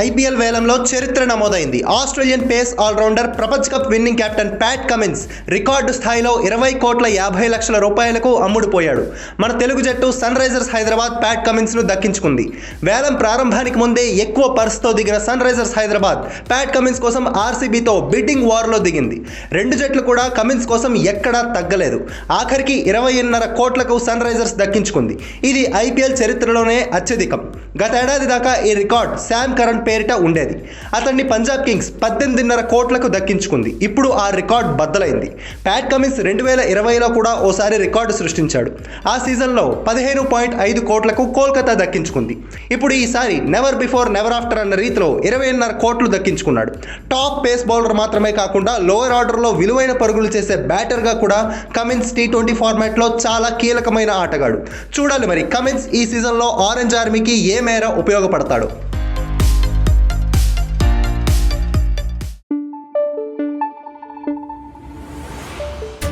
IPL వేలంలో చరిత్ర నమోదైంది. ఆస్ట్రేలియన్ పేస్ ఆల్రౌండర్ ప్రపంచ cup winning captain Pat Cummins record స్థాయిలో ఇరవై కోట్ల యాభై లక్షల రూపాయలకు అమ్ముడుపోయాడు మన తెలుగు జట్టు సన్ రైజర్స్ హైదరాబాద్ ప్యాట్ కమిన్స్ను దక్కించుకుంది. వేలం ప్రారంభానికి ముందే ఎక్కువ పర్స్తో దిగిన Sunrisers Hyderabad Pat Cummins కోసం ఆర్సీబీతో బిడ్డింగ్ వార్లో దిగింది. రెండు జట్లు కూడా కమిన్స్ కోసం ఎక్కడా తగ్గలేదు. ఆఖరికి ఇరవైన్నర కోట్లకు సన్ రైజర్స్ దక్కించుకుంది. ఇది ఐపీఎల్ చరిత్రలోనే అత్యధికం. గతేడాది దాకా ఈ రికార్డ్ శామ్ కరణ్ పేరిట ఉండేది. అతన్ని పంజాబ్ కింగ్స్ పద్దెనిమిదిన్నర కోట్లకు దక్కించుకుంది. ఇప్పుడు ఆ రికార్డ్ బద్దలైంది. ప్యాట్ కమిన్స్ రెండు వేల ఇరవైలో కూడా ఓసారి రికార్డు సృష్టించాడు. ఆ సీజన్లో పదిహేను పాయింట్ ఐదు కోట్లకు కోల్కతా దక్కించుకుంది. ఇప్పుడు ఈసారి నెవర్ బిఫోర్ నెవర్ ఆఫ్టర్ అన్న రీతిలో ఇరవైన్నర కోట్లు దక్కించుకున్నాడు. టాప్ పేస్ బౌలర్ మాత్రమే కాకుండా లోయర్ ఆర్డర్లో విలువైన పరుగులు చేసే బ్యాటర్గా కూడా కమిన్స్ టీ ట్వంటీ ఫార్మాట్లో చాలా కీలకమైన ఆటగాడు. చూడాలి మరి కమిన్స్ ఈ సీజన్లో ఆరెంజ్ ఆర్మీకి ఏ మేర ఉపయోగపడతాడు?